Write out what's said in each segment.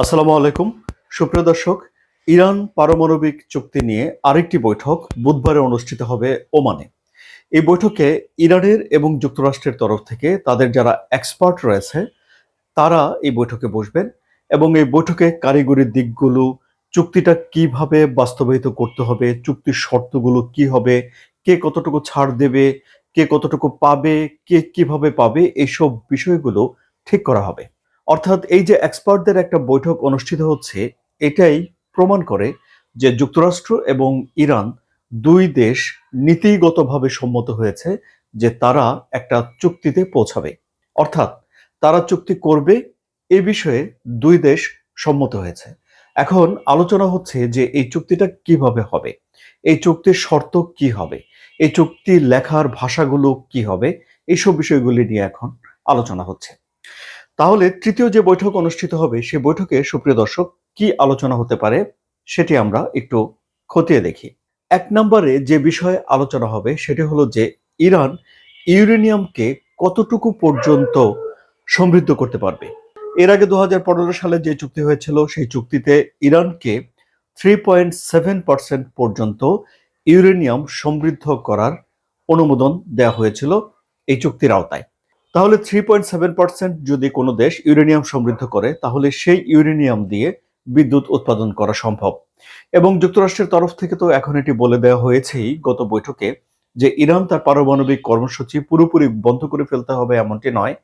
আসসালামু আলাইকুম। সুপ্রিয় দর্শক, ইরান পারমাণবিক চুক্তি নিয়ে আরেকটি বৈঠক বুধবারে অনুষ্ঠিত হবে ওমানে। এই বৈঠকে ইরানের এবং যুক্তরাষ্ট্রের তরফ থেকে তাদের যারা এক্সপার্ট রয়েছে, তারা এই বৈঠকে বসবেন এবং এই বৈঠকে কারিগরি দিকগুলো, চুক্তিটা কীভাবে বাস্তবায়িত করতে হবে, চুক্তির শর্তগুলো কি হবে, কে কতটুকু ছাড় দেবে, কে কতটুকু পাবে, কে কীভাবে পাবে, এইসব বিষয়গুলো ঠিক করা হবে। অর্থাৎ এই যে এক্সপার্টদের একটা বৈঠক অনুষ্ঠিত হচ্ছে, এটাই প্রমাণ করে যে যুক্তরাষ্ট্র এবং ইরান দুই দেশ নীতিগতভাবে সম্মত হয়েছে যে তারা একটা চুক্তিতে পৌঁছাবে। অর্থাৎ তারা চুক্তি করবে এ বিষয়ে দুই দেশ সম্মত হয়েছে। এখন আলোচনা হচ্ছে যে এই চুক্তিটা কীভাবে হবে? এই চুক্তির শর্ত কি হবে? এই চুক্তি লেখার ভাষাগুলো কি হবে? এইসব বিষয়গুলি নিয়ে এখন আলোচনা হচ্ছে। তাহলে তৃতীয় যে বৈঠক অনুষ্ঠিত হবে, সে বৈঠকে সুপ্রিয় দর্শক, কি আলোচনা হতে পারে সেটি আমরা একটু খতিয়ে দেখি। এক নম্বরে যে বিষয়ে আলোচনা হবে, সেটি হলো যে ইরান ইউরেনিয়ামকে কতটুকু পর্যন্ত সমৃদ্ধ করতে পারবে? এর আগে দু হাজার পনেরো সালে যে চুক্তি হয়েছিল, সেই চুক্তিতে ইরানকে থ্রি পয়েন্ট সেভেন পার্সেন্ট পর্যন্ত ইউরেনিয়াম সমৃদ্ধ করার অনুমোদন দেওয়া হয়েছিল এই চুক্তির আওতায়। তাহলে থ্রি পয়েন্ট সেভেন পার্সেন্ট যদি কোনো দেশ ইউরেনিয়াম সমৃদ্ধ করে, তাহলে সেই ইউরেনিয়াম দিয়ে বিদ্যুৎ উৎপাদন করা সম্ভব। এবং যুক্তরাষ্ট্রের তরফ থেকে তো এখন এটি বলে দেওয়া হয়েছেই গত বৈঠকে যে ইরান তার পারমাণবিক কর্মসূচি পুরোপুরি বন্ধ করে ফেলতে হবে এমনটি নয়,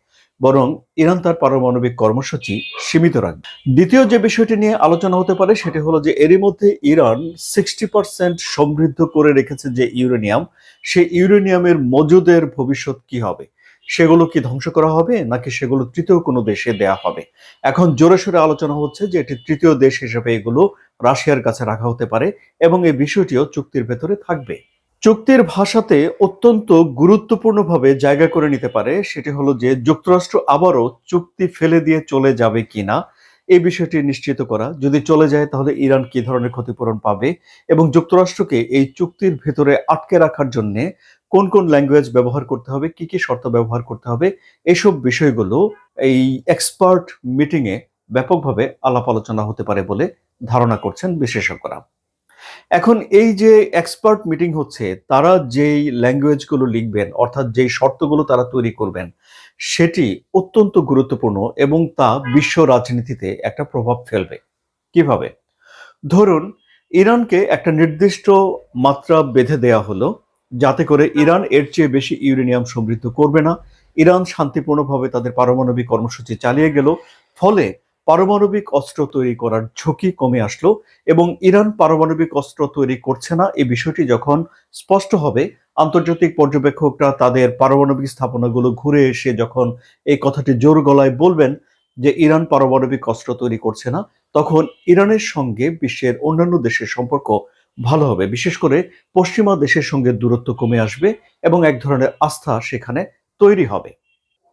বরং ইরান তার পারমাণবিক কর্মসূচি সীমিত রাখবে। দ্বিতীয় যে বিষয়টি নিয়ে আলোচনা হতে পারে সেটি হলো যে এরই মধ্যে ইরান সিক্সটি পার্সেন্ট সমৃদ্ধ করে রেখেছে যে ইউরেনিয়াম, সেই ইউরেনিয়ামের মজুদের ভবিষ্যৎ কি হবে? সেগুলো কি ধ্বংস করা হবে নাকি সেগুলো তৃতীয় কোনো দেশে দেয়া হবে? এখন জোরে সোরে আলোচনা হচ্ছে যে এটি তৃতীয় দেশ হিসেবে এগুলো রাশিয়ার কাছে রাখা হতে পারে এবং এই বিষয়টিও চুক্তির ভেতরে থাকবে। চুক্তির ভাষাতে অত্যন্ত গুরুত্বপূর্ণভাবে জায়গা করে নিতে পারে সেটি হলো যে যুক্তরাষ্ট্র আবারও চুক্তি ফেলে দিয়ে চলে যাবে কিনা এই বিষয়টি নিশ্চিত করা। যদি চলে যায় তাহলে ইরান কি ধরনের ক্ষতিপূরণ পাবে এবং যুক্তরাষ্ট্রকে এই চুক্তির ভেতরে আটকে রাখার জন্য কোন কোন ল্যাঙ্গুয়েজ ব্যবহার করতে হবে, কি কি শর্ত ব্যবহার করতে হবে, এসব বিষয়গুলো এই এক্সপার্ট মিটিংয়ে ব্যাপকভাবে আলাপ আলোচনা হতে পারে বলে ধারণা করছেন বিশেষজ্ঞরা। এখন এই যে এক্সপার্ট মিটিং হচ্ছে, তারা যেই ল্যাঙ্গুয়েজগুলো লিখবেন, অর্থাৎ যেই শর্তগুলো তারা তৈরি করবেন, সেটি অত্যন্ত গুরুত্বপূর্ণ এবং তা বিশ্ব রাজনীতিতে একটা প্রভাব ফেলবে। কীভাবে? ধরুন, ইরানকে একটা নির্দিষ্ট মাত্রা বেঁধে দেয়া হলো যাতে করে ইরান এর চেয়ে বেশি ইউরেনিয়াম সমৃদ্ধ করবে না। ইরান শান্তিপূর্ণভাবে তাদের পারমাণবিক কর্মসূচি চালিয়ে গেল। ফলে পারমাণবিক অস্ত্র তৈরি করার ঝুঁকি কমে আসলো এবং ইরান পারমাণবিক অস্ত্র তৈরি করছে না। এই বিষয়টি যখন স্পষ্ট হবে আন্তর্জাতিক পর্যবেক্ষকরা তাদের পারমাণবিক স্থাপনাগুলো ঘুরে এসে যখন এই কথাটি জোর গলায় বলবেন যে ইরান পারমাণবিক অস্ত্র তৈরি করছে না তখন ইরানের সঙ্গে বিশ্বের অন্যান্য দেশের সম্পর্ক ভালো হবে। বিশেষ করে পশ্চিমা দেশের সঙ্গে দূরত্ব কমে আসবে এবং এক ধরনের আস্থা সেখানে তৈরি হবে।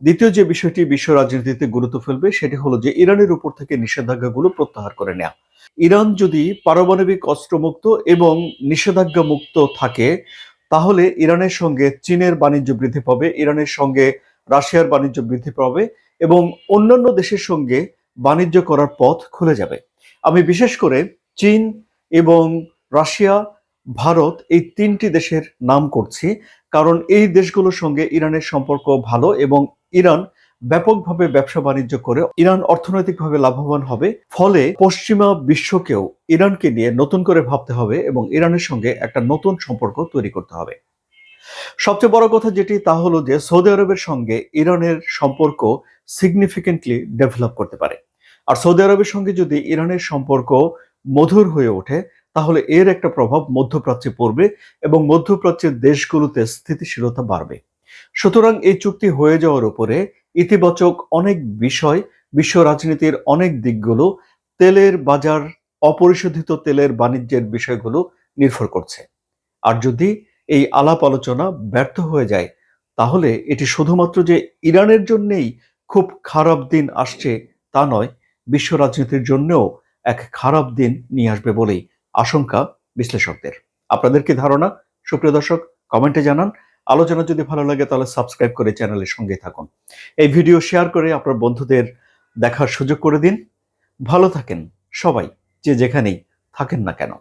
দ্বিতীয় যে বিষয়টি বিশ্ব রাজনীতিতে গুরুত্ব ফেলবে, সেটি হলো যে ইরানের উপর থেকে নিষেধাজ্ঞাগুলো প্রত্যাহার করে নেওয়া ইরান যদি পারমাণবিক অস্ত্রমুক্ত এবং নিষেধাজ্ঞা মুক্ত থাকে, তাহলে ইরানের সঙ্গে চীনের বাণিজ্য বৃদ্ধি পাবে, ইরানের সঙ্গে রাশিয়ার বাণিজ্য বৃদ্ধি পাবে এবং অন্যান্য দেশের সঙ্গে বাণিজ্য করার পথ খুলে যাবে। আমি বিশেষ করে চীন এবং রাশিয়া, ভারত এই তিনটি দেশের নাম করছি। কারণ এই দেশগুলোর সঙ্গে ইরানের সম্পর্ক ভালো এবং ইরান ব্যাপকভাবে ব্যবসা বাণিজ্য করে ইরান অর্থনৈতিকভাবে লাভবান হবে। ফলে পশ্চিমা বিশ্বকেও ইরানকে নিয়ে নতুন করে ভাবতে হবে এবং ইরানের সঙ্গে একটা নতুন সম্পর্ক তৈরি করতে হবে। সবচেয়ে বড় কথা যেটি তা হলো যে সৌদি আরবের সঙ্গে ইরানের সম্পর্ক সিগনিফিকেন্টলি ডেভেলপ করতে পারে। আর সৌদি আরবের সঙ্গে যদি ইরানের সম্পর্ক মধুর হয়ে ওঠে তাহলে এর একটা প্রভাব মধ্যপ্রাচ্যে পড়বে এবং মধ্যপ্রাচ্যের দেশগুলোতে স্থিতিশীলতা বাড়বে। সুতরাং এই চুক্তি হয়ে যাওয়ার উপরে ইতিবাচক অনেক বিষয়, বিশ্ব রাজনীতির অনেক দিকগুলো তেলের বাজার, অপরিশোধিত তেলের বাণিজ্যের বিষয়গুলো নির্ভর করছে। আর যদি এই আলাপ আলোচনা ব্যর্থ হয়ে যায়, তাহলে এটি শুধুমাত্র যে ইরানের জন্যেই খুব খারাপ দিন আসছে তা নয়, বিশ্ব রাজনীতির জন্যও এক খারাপ দিন নিয়ে আসবে বলেই আশঙ্কা বিশ্লেষকদের। আপনাদের কি ধারণা? সুপ্রিয় দর্শক, কমেন্টে জানান। আলোচনা যদি ভালো লাগে, তাহলে সাবস্ক্রাইব করে চ্যানেলের সঙ্গে থাকুন। এই ভিডিও শেয়ার করে আপনার বন্ধুদের দেখার সুযোগ করে দিন। ভালো থাকেন সবাই, যে যেখানেই থাকেন না কেন।